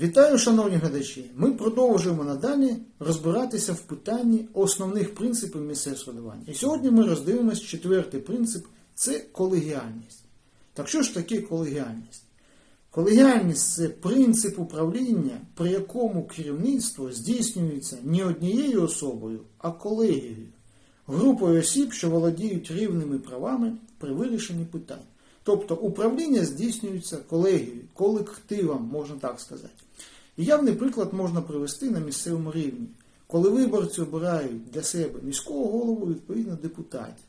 Вітаю, шановні глядачі! Ми продовжуємо надалі розбиратися в питанні основних принципів місцевого самоврядування. І сьогодні ми роздивимося четвертий принцип це колегіальність. Так що ж таке колегіальність? Колегіальність це принцип управління, при якому керівництво здійснюється не однією особою, а колегією, групою осіб, що володіють рівними правами при вирішенні питань. Тобто управління здійснюється колегією, колективом, можна так сказати. І явний приклад можна привести на місцевому рівні, коли виборці обирають для себе міського голову, відповідно депутатів.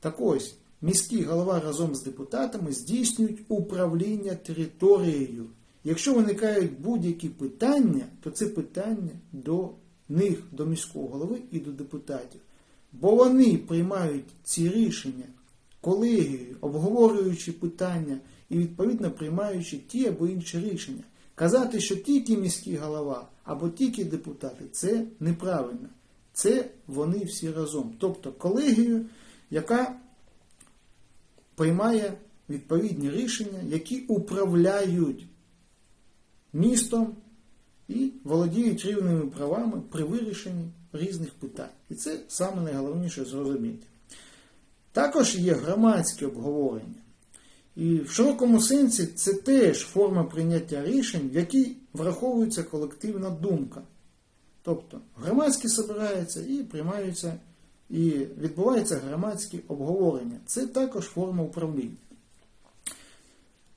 Так ось, міський голова разом з депутатами здійснюють управління територією. Якщо виникають будь-які питання, то це питання до них, до міського голови і до депутатів. Бо вони приймають ці рішення колегією, обговорюючи питання і відповідно приймаючи ті або інші рішення. Казати, що тільки міський голова або тільки депутати це неправильно. Це вони всі разом. Тобто колегію, яка приймає відповідні рішення, які управляють містом і володіють рівними правами при вирішенні різних питань. І це саме найголовніше зрозуміти. Також є громадське обговорення. І в широкому сенсі це теж форма прийняття рішень, в якій враховується колективна думка. Тобто громадські збираються і приймаються, і відбувається громадське обговорення. Це також форма управління.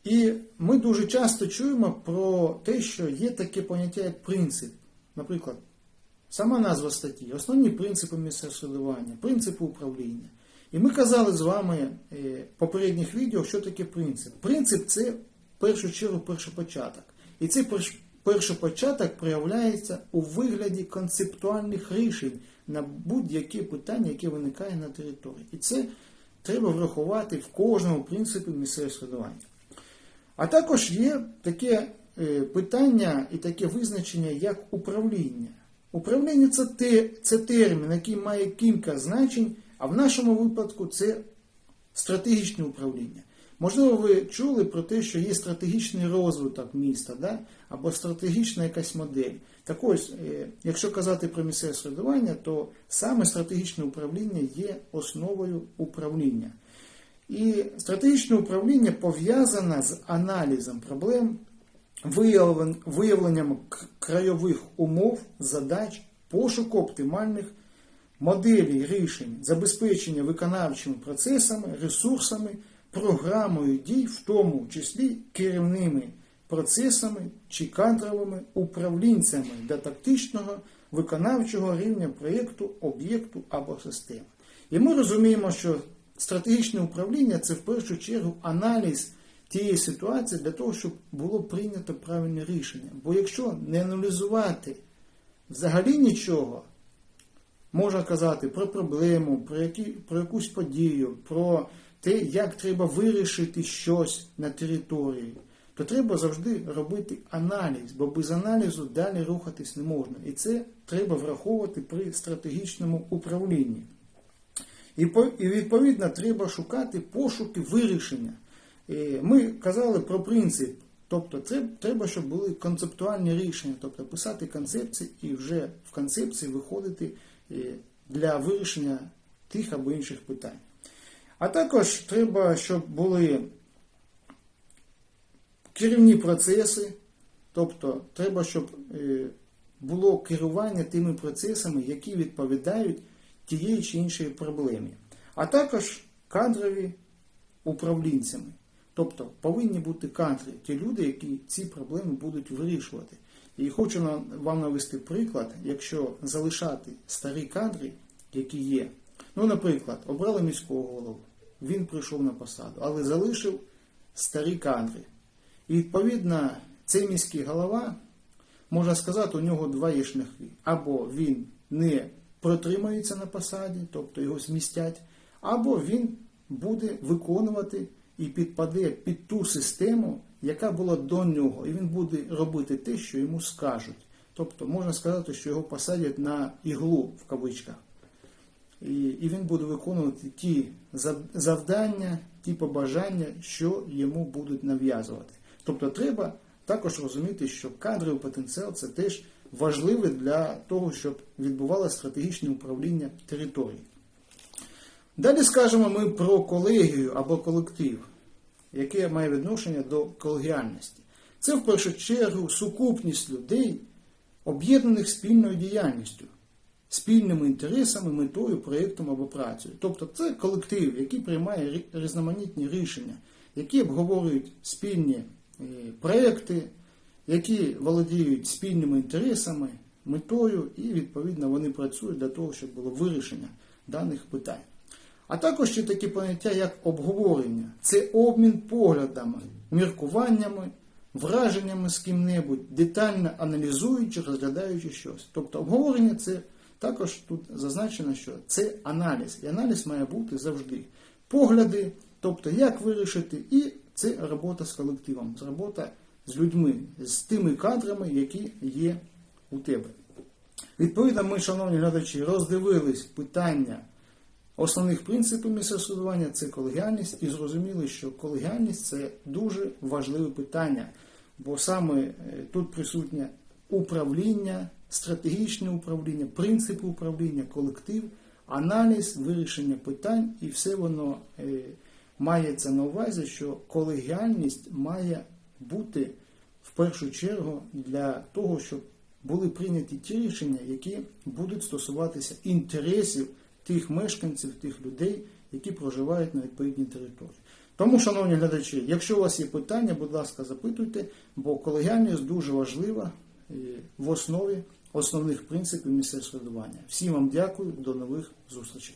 І ми дуже часто чуємо про те, що є таке поняття як принцип. Наприклад, сама назва статті, основні принципи місцевого самоврядування, принципи управління. І ми казали з вами в попередніх відео, що таке принцип. Принцип це в першу чергу першопочаток. І цей першопочаток проявляється у вигляді концептуальних рішень на будь-яке питання, яке виникає на території. І це треба врахувати в кожному принципі місцевого самоврядування. А також є таке питання і таке визначення, як управління. Управління це, те, це термін, який має кілька значень. А в нашому випадку це стратегічне управління. Можливо, ви чули про те, що є стратегічний розвиток міста, да? або стратегічна якась модель. Так ось, якщо казати про місцеве середування, то саме стратегічне управління є основою управління. І стратегічне управління пов'язане з аналізом проблем, виявленням крайових умов, задач, пошуку оптимальних моделі рішень, забезпечення виконавчими процесами, ресурсами, програмою дій, в тому числі керівними процесами чи кадровими управлінцями для тактичного виконавчого рівня проєкту, об'єкту або системи. І ми розуміємо, що стратегічне управління це в першу чергу аналіз тієї ситуації для того, щоб було прийнято правильне рішення. Бо якщо не аналізувати взагалі нічого, можна казати про проблему, про, які, про якусь подію, про те, як треба вирішити щось на території, то треба завжди робити аналіз, бо без аналізу далі рухатись не можна. І це треба враховувати при стратегічному управлінні. І відповідно треба шукати пошуки вирішення. Ми казали про принцип. Тобто треба, щоб були концептуальні рішення, тобто писати концепції і вже в концепції виходити для вирішення тих або інших питань. А також треба, щоб були керівні процеси, тобто треба, щоб було керування тими процесами, які відповідають тієї чи іншої проблемі. А також кадрові управлінцями. Тобто повинні бути кадри, ті люди, які ці проблеми будуть вирішувати. І хочу вам навести приклад, якщо залишати старі кадри, які є. Ну, наприклад, обрали міського голову, він прийшов на посаду, але залишив старі кадри. І відповідно цей міський голова, можна сказати, у нього два є шляхи. Або він не протримається на посаді, тобто його змістять, або він буде виконувати і підпаде під ту систему, яка була до нього, і він буде робити те, що йому скажуть. Тобто можна сказати, що його посадять на іглу в кавичках. І і він буде виконувати ті завдання, ті побажання, що йому будуть нав'язувати. Тобто треба також розуміти, що кадровий потенціал це теж важливе для того, щоб відбувалося стратегічне управління територією. Далі скажемо ми про колегію або колектив, яке має відношення до колегіальності. Це в першу чергу сукупність людей, об'єднаних спільною діяльністю, спільними інтересами, метою, проєктом або працею. Тобто це колектив, який приймає різноманітні рішення, які обговорюють спільні е, проєкти, які володіють спільними інтересами, метою, і відповідно вони працюють для того, щоб було вирішення даних питань. А також ще такі поняття, як обговорення. Це обмін поглядами, міркуваннями, враженнями з ким-небудь, детально аналізуючи, розглядаючи щось. Тобто обговорення це також тут зазначено, що це аналіз. І аналіз має бути завжди. Погляди, тобто як вирішити, і це робота з колективом, це робота з людьми, з тими кадрами, які є у тебе. Відповідно, ми, шановні глядачі, роздивились питання основних принципів місцевого це колегіальність, і зрозуміли, що колегіальність це дуже важливе питання, бо саме е, тут присутнє управління, стратегічне управління, принципи управління, колектив, аналіз, вирішення питань, і все воно е, мається на увазі, що колегіальність має бути в першу чергу для того, щоб були прийняті ті рішення, які будуть стосуватися інтересів тих мешканців, тих людей, які проживають на відповідній території. Тому, шановні глядачі, якщо у вас є питання, будь ласка, запитуйте, бо колегіальність дуже важлива е, в основі основних принципів місцевого. Всім вам дякую, до нових зустрічей.